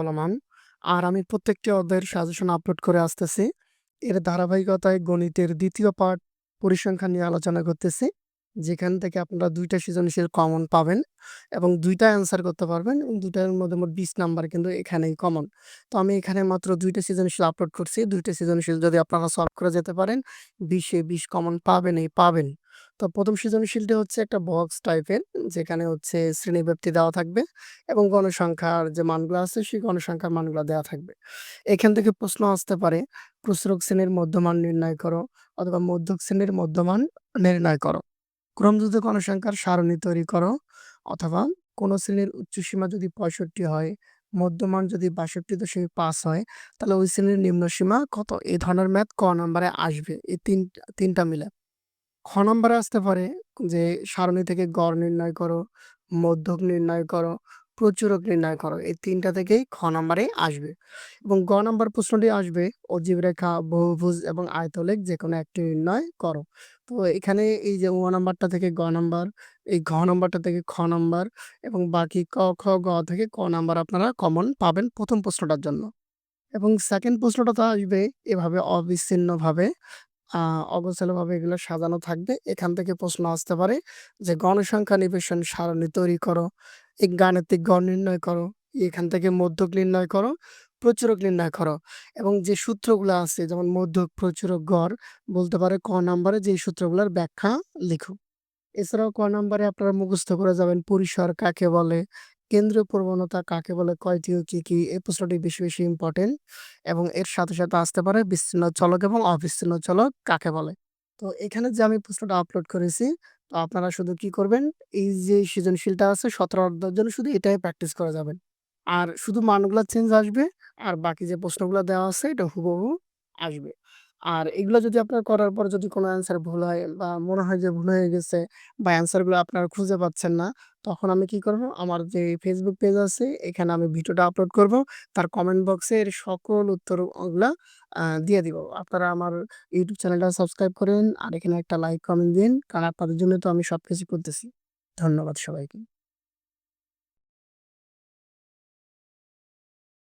চলমান। আর আমি প্রত্যেকটি অধ্যায়ের সাজেশন আপলোড করে আসতেছি। এর ধারাবাহিকতায় গণিতের দ্বিতীয় পার্ট পরিসংখ্যান নিয়ে আলোচনা করতেছি। যেখান থেকে আপনারা ২ টা সৃজনশীল কমন পাবেন এবং দুইটা অ্যান্সার করতে পারবেন এবং দুইটার মধ্যে মোট ২০ নাম্বার কিন্তু এখানেই কমন। তো আমি এখানে মাত্র ২ টা সৃজনশীল আপলোড করছি। ২ টা সৃজনশীল যদি আপনারা সলভ করে যেতে পারেন ২০ এ ২০ কমন পাবেনই পাবেন। তো প্রথম সৃজনশীলটি হচ্ছে একটা বক্স টাইপের যেখানে হচ্ছে শ্রেণীব্যাপ্তি দেওয়া থাকবে এবং গণসংখ্যার যে মানগুলো আছে সেই গণসংখ্যার মানগুলো দেওয়া থাকবে। এখান থেকে প্রশ্ন আসতে পারে প্রসরক শ্রেণির মধ্যমান নির্ণয় করো অথবা মধ্যক শ্রেণির মধ্যমান নির্ণয় করো। ক্রমযুক্ত গণসংখ্যার সারণী তৈরি করো অথবা কোন শ্রেণির উচ্চসীমা যদি ৬৫ হয়, মধ্যমান যদি ৬২.৫ হয় তাহলে ওই শ্রেণির নিম্ন সীমা কত? এই ধরনের ম্যাথ ক নম্বরে আসবে। এই ৩ ৩ টা মিলে। খ নাম্বারে আসতে পারে যে সারণী থেকে গড় নির্ণয় করো, মধ্যক নির্ণয় করো, প্রচুরক নির্ণয় করো। এই তিনটা থেকেই খ নাম্বারে আসবে এবং গ নাম্বার প্রশ্নটি আসবে অজীব রেখা, বহুভুজ এবং আয়তলেখ যেকোনো একটি নির্ণয় করো। তো এখানে এই যে ও নাম্বারটা থেকে গ নাম্বার, এই ঘ নাম্বারটা থেকে খ নাম্বার এবং বাকি ক, খ, গ থেকে ক নাম্বার আপনারা কমন পাবেন প্রথম প্রশ্নটার জন্য। এবং সেকেন্ড প্রশ্নটা তো আসবে এভাবে অবিচ্ছিন্নভাবে অগোছালোভাবে এগুলো সাজানো থাকবে। এখান থেকে প্রশ্ন আসতে পারে যে গণসংখ্যা নিবেশন সারণী তৈরি করো, এই গাণিতিক গড় নির্ণয় করো, এখান থেকে মধ্যক নির্ণয় করো, প্রচুরক নির্ণয় করো এবং যে সূত্রগুলো আছে যেমন মধ্যক, প্রচুরক, গড় বলতে পারে ক নাম্বারে যে সূত্রগুলোর ব্যাখ্যা লিখো। এছাড়াও ক নাম্বারে আপনারা মুখস্থ করে যাবেন পরিসর কাকে বলে, কেন্দ্রীয় প্রবণতা কাকে বলে, কয়টি ও কি, কি? এই প্রশ্নটি বেশি, বেশি ইম্পোর্টেন্ট এবং এর সাথে, সাথে আসতে পারে বিচ্ছিন্ন চলক এবং অবিচ্ছিন্ন চলক কাকে বলে? তো এখানে যে আমি প্রশ্নটা আপলোড করেছি তো আপনারা শুধু কি করবেন এই যে সৃজনশীলটা আছে ১৭ অধ্যায়ের জন্য শুধু এটাই প্র্যাকটিস করা যাবেন। আর শুধু মানগুলা চেঞ্জ আসবে আর বাকি যে প্রশ্নগুলা দেওয়া আছে এটা হুবহু আসবে। আর এগুলো যদি আপনার করার পর যদি কোনো অ্যান্সার ভুল হয় বা মনে হয় যে ভুল হয়ে গেছে বা অ্যান্সারগুলো আপনার খুঁজে পাচ্ছেন না, তখন আমি কি করব? আমার যে ফেসবুক পেজ আছে এখানে আমি ভিডিওটা আপলোড করব। তার কমেন্ট বক্সে এর সকল উত্তর ওগুলা আ দিয়ে দিব। আপনারা আমার ইউটিউব চ্যানেলটা সাবস্ক্রাইব করেন আর এখানে একটা লাইক, কমেন্ট দিন। কারণ আপনাদের জন্য তো আমি সবকিছু করতেছি। ধন্যবাদ সবাইকে।